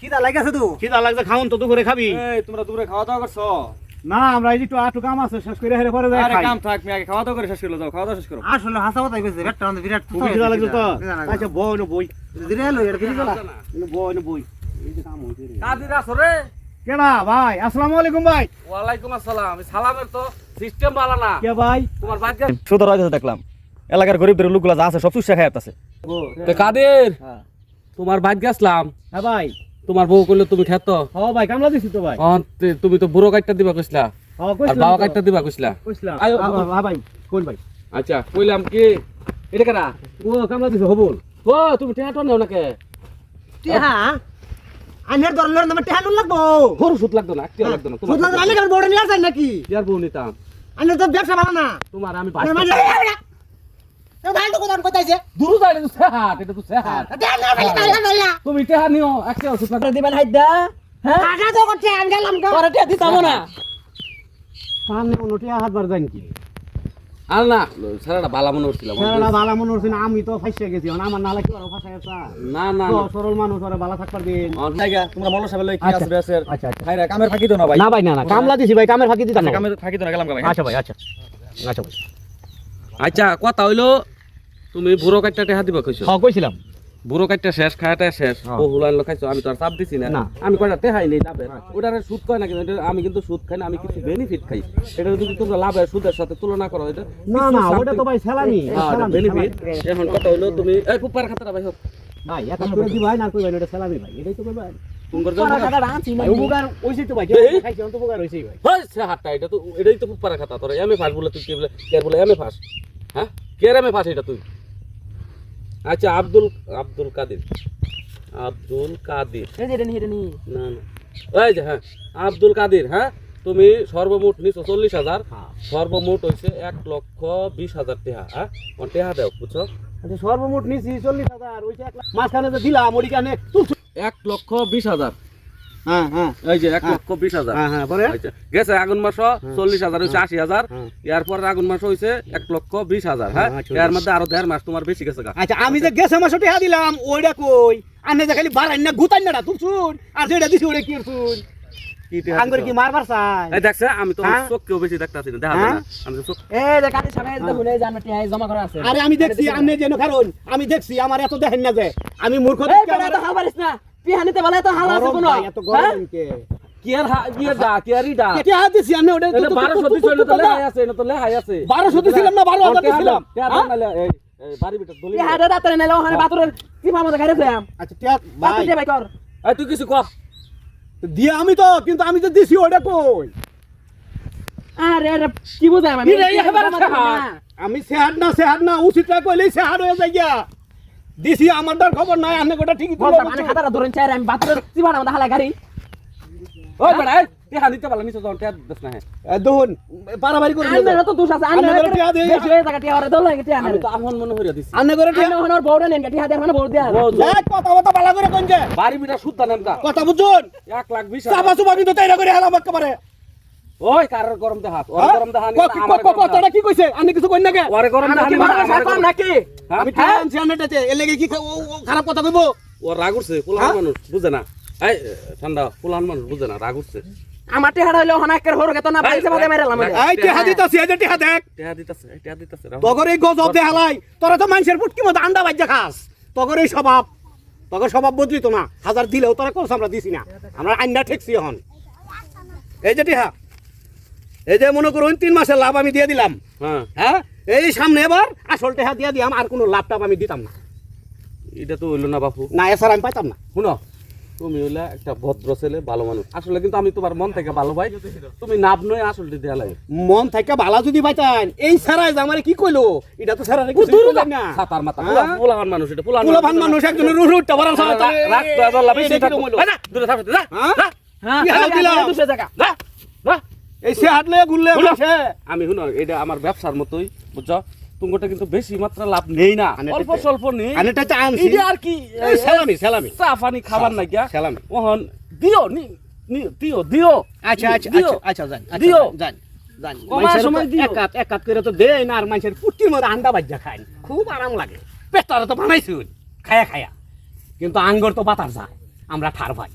খিদা লাগাছে তো। খিদা লাগছে খাউন তো দুপুরে খাবি। তোমরা দূরে খাওয়া দাওয়া করছ? না আমরা এই যে একটু আটু কাম আছে শেষ করে হেরে পরে যাই আরে কাম থাক আগে খাওয়া দাওয়া করে শেষ করে যাও খাওয়া দাওয়া শেষ করো। আসলে হাসা কথা কইছে বেটা আমাদের বিরাট খুবই খিদা লাগছে তো? আচ্ছা বই না বই। ধীরে এলো এটা ধীরে চলা বই না। বই। এই যে কাম হইছে রে। কাদির আছো রে? কেডা ভাই? আসসালামু আলাইকুম ভাই। ওয়ালাইকুম আসসালাম। সালামের তো সিস্টেম ভালো না। কে ভাই? তোমার বাচ্চা হয়েছে দেখলাম। এলাকার গরিবদের লোকগুলো যা আছে সব খাই আছে তো কাদের? তোমার ভাগ্য আসলাম হ্যাঁ ভাই। তোমার বউ করলে তুমি খেত। হ ভাই কামলা দিছি তো ভাই। তুমি তো বুড়ো কাটটা দিবা কইসলা হ আর কইছিলাম বাবা কাটটা দিবা কইসলা কইছিলাম। আয়ো, আ, আ, ভাই কোন ভাই। আচ্ছা কইলাম কি এটা কেনা ও কামলা দিছে হবল। ও তুমি টেহাটো নেও নাকে? টিহা? আনের দরলের নামে টিহা নুন লাগবো। গরু সুত লাগতো না একটিও লাগতো না। তোমার সুতলা রানি কার বড় নিয়ে আসেন নাকি? ইয়ার বউ নিতাম? আনে তো ব্যবসা ভালো না। তোমার আমি আনে ভাই মানে ভাই তো কোথাও কইতাছে দূর যাই তো সেহাট এটা তো সেহাট দেন না ভাই না না না তুমি টেহা নিও একটিও সুত লাগতো দিবেন হাইদা হ্যাঁ? টাকা তো করতে আমি গেলাম তো পরে টিয়া দিতাম না। সামনে উনটিয়া হাত বার কি? আর না সারাটা বালা মনে হচ্ছিল সারাটা বালা মনে হচ্ছিল আমি তো ফাইসে গেছি আমার নালা কি আর ফাঁসা গেছে? না না। সরল মানুষ আর বালা থাকবার দিন। জায়গা তোমরা মল্ল সাহেব লই কি আচ্ছা। আছে আছে আচ্ছা আচ্ছা। খাইরা কামের ফাঁকি দাও না ভাই। না ভাই না না কামলা দিছি ভাই কামের ফাঁকি দিতাম না। কামের ফাঁকি দাও না গেলাম ভাই। আচ্ছা ভাই আচ্ছা। আচ্ছা ভাই। আচ্ছা কথা হইল তুমি বুড়ো কাটটা টেহা দিবা কইছো? হ্যাঁ কইছিলাম। বুড়ো কাটটা শেষ খায়াটা শেষ। হ্যাঁ। ও হুলান খাইছো আমি তো আর চাপ দিছি না। আমি কয়টা টেহাই নেই লাভের। ওটারে সুদ কয় না কিন্তু আমি কিন্তু সুদ খাই না আমি কিছু বেনিফিট খাই। এটা যদি তোমরা লাভের সুদের সাথে তুলনা করো এটা না না ওটা তো ভাই সেলামি বেনিফিট এখন কথা হইল তুমি এই কুপার খাতাটা ভাই হোক। ভাই এক করে দি ভাই। না। কই ভাই ওটা সেলামি ভাই। এটাই তো কই ভাই এটা তুই কি বলে কে বলে এমএ ফাস হ্যাঁ? কে এমএ ফাস এটা তুই? আচ্ছা আব্দুল আব্দুল কাদের? আব্দুল কাদের। নি না না। এই যে হ্যাঁ আব্দুল কাদের হ্যাঁ? তুমি সর্বমোট নিছো চল্লিশ হাজার। হ্যাঁ। সর্বমোট হয়েছে এক লক্ষ বিশ হাজার টেহা হ্যাঁ? টেহা দেও বুঝছ? আচ্ছা সর্বমোট নিছি চল্লিশ হাজার ওই মাঝখানে তো দিলাম ওইখানে এক লক্ষ বিশ হাজার। গেছে আগুন মাস চল্লিশ হাজার হয়েছে আশি হাজার। হ্যাঁ। আগুন মাস হয়েছে এক লক্ষ বিশ হাজার হ্যাঁ? হ্যাঁ, আচ্ছা। এর মধ্যে আরও দেড় মাস তোমার বেশি গেছে আচ্ছা আমি যে গেছে মাসে দিলাম ওইটা কই? আনে যে খালি বাড়াই না গুতাই না শুন আর যেটা দিছি ওটা কি শুন? মারবার চাই? দেখছে আমি তো হ্যাঁ? চোখকেও বেশি দেখতেছি না দেখা যায় হ্যাঁ? না আমি তো সামনে জমা করা আছে। আরে আমি দেখছি যেন কারণ আমি দেখছি আমার এত দেখেন না যে আমি মূর্খ না। পিহানিতে বেলা এত হাল আছে কোনো? ভাই, এত হ্যাঁ? গরম কে কি আর হা- কি আর দা? কি টেহা দিছি? আনে ওটা এটা বারোশো দিছো এটা তো লেহাই আছে এটা তো লেহাই আছে। বারোশো দিছিলাম না বারো হাজার দিছিলাম টেহা দাও এই বাড়ি ভিতর দলি এই হাড়ে রাতে নেলে ওখানে বাতুরের কি মামা গাড়ি ফেলাম আচ্ছা টেহা ভাই। ভাই কর। এই তুই কিছু কর। দিয়ে আমি তো কিন্তু আমি তো দিছি ওটা কই? আরে আরে কি বুঝাম আমি। না। আমি সেহার না সেহার না উচিত কইলেই সেহার হয়ে যাই গিয়া। দিছি আমার তার খবর নাই আপনি গোটা ঠিকই বলতাম মানে খাতাটা ধরেন চাই আমি বাতুরের কি বানাম হালা গাড়ি। ওই বেড়া এই টেহা নিতে পারলা নিচে যাও টেহা দিস না হ্যাঁ। দেখুন পারাবারি করে আন্নের তো। দোষ আছে আন্নের আন্নের টিয়া দে। বেশি হয়ে জায়গা টিয়া ওরে দল লাগে টিয়া আমি তো আমন মনে হইরা দিছি। করে ওখানে ওর বউরে নেন টিয়া মানে বউ দেয়া এই কথা কথা বালা করে কোন যে বাড়ি বিটা সুদ্ধা নেমকা কথা বুঝুন। এক লাখ বিশ চাপা হাজার। চুপা কিন্তু তাইরা করে একেবারে। ওই কারোর গরম দেহা ওর হ্যাঁ? গরম ক- কথাটা কইছে? আমি কিছু কই না কে ওরে গরম মারা শয়তান নাকি আমি আনছি আন্নেটাতে এর লাগি কি খারাপ কথা কইবো? ও রাগ উঠছে পুলান হ্যাঁ? মানুষ বুঝে না। এই ঠান্ডা পুলান মানুষ বুঝে না রাগ উঠছে। আমার টিয়া হইল হনাকের হরকে তো না পাইছে বাদে মেরেলাম রাখ। এই টেহা দিতাছি এই যে টেহা দেখ। টেহা দিতেছে টেহা দিতেছে তগর এই গজব তোরা তো মানুষের পুটকি মতো আন্ডা বাজ্যা খাস। তগর এই স্বভাব। তগর স্বভাব বদলি তো না। হাজার দিলেও তোরা কোর্স আমরা দিছি না। আমরা আন্ডা ঠেকছি এখন। এই যে টিহা। এই যে মনে করুন তিন মাসের লাভ আমি দিয়ে দিলাম। হ্যাঁ। হ্যাঁ? এই সামনে এবার আসল টেহা দিয়ে দিলাম আর কোনো লাভ টাভ আমি দিতাম না। এটা তো হইল না বাপু। না এছাড়া আমি পাইতাম না। শুনো তুমি হইলে একটা ভদ্র ছেলে ভালো মানুষ। আসলে কিন্তু আমি তোমার মন থেকে ভালো ভাই তুমি নাভ নয় আসলে দেয়া লাগে। মন থেকে বালা যদি পাইতাম এই সারাই যে আমার কি কইলো? এটা তো সারা কিছু না। সাতার মাথা হ্যাঁ? পুলান মানুষ এটা পুলান কুলাভান মানুষ রুহ উঠতে পারার সাথে রাখ তো এবার লাভ দূরে থাকো যা। হ্যাঁ? যা, হ্যাঁ কি হাল দিলাম? এই সে হাঁটলে ঘুরলে আমি শুনো এটা আমার ব্যবসার মতোই বুঝছ? তোমারটা কিন্তু বেশি মাত্রা লাভ নেই না। অল্প স্বল্প নেই। আর কি এই সালামি সালামি। চা পানি খাবার না গিয়া। সালামি। ওহন দিও নি দিও দিও। আচ্ছা আচ্ছা আচ্ছা আচ্ছা যান আচ্ছা, দিও। জানি। এক করে তো দেয় না আর মানুষের আন্ডা বাজ্যা খায়। খুব আরাম লাগে। তো বানাইছি খায়া খায়া। কিন্তু আঙ্গর তো যায়। আমরা ঠার ভাই।